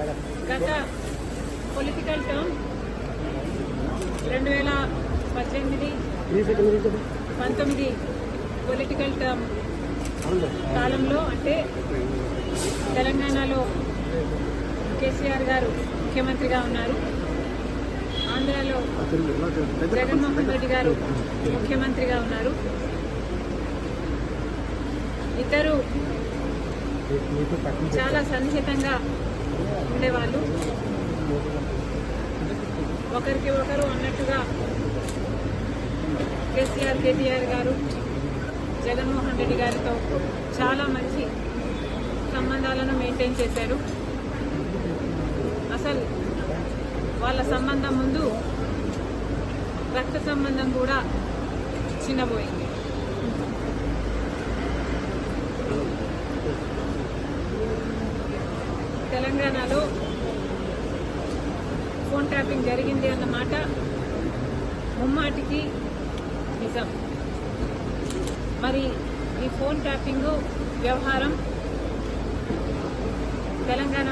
గత political term రెండు వేల పద్దెనిమిది పంతొమ్మిది పొలిటికల్ టర్మ్ కాలంలో అంటే తెలంగాణలో కేసీఆర్ గారు ముఖ్యమంత్రిగా ఉన్నారు. ఆంధ్రాలో జగన్మోహన్ రెడ్డి గారు ముఖ్యమంత్రిగా ఉన్నారు. ఇద్దరు చాలా సన్నిహితంగా ఉండేవాళ్ళు. ఒకరికి ఒకరు అన్నట్టుగా కేసీఆర్ కేటీఆర్ గారు జగన్మోహన్ రెడ్డి గారితో చాలా మంచి సంబంధాలను మెయింటైన్ చేశారు. అసలు వాళ్ళ సంబంధం ముందు రక్త సంబంధం కూడా చిన్నబోయింది. తెలంగాణలో ఫోన్ ట్యాపింగ్ జరిగింది అన్నమాట ముమ్మాటికి నిజం. మరి ఈ ఫోన్ ట్యాపింగ్ వ్యవహారం తెలంగాణ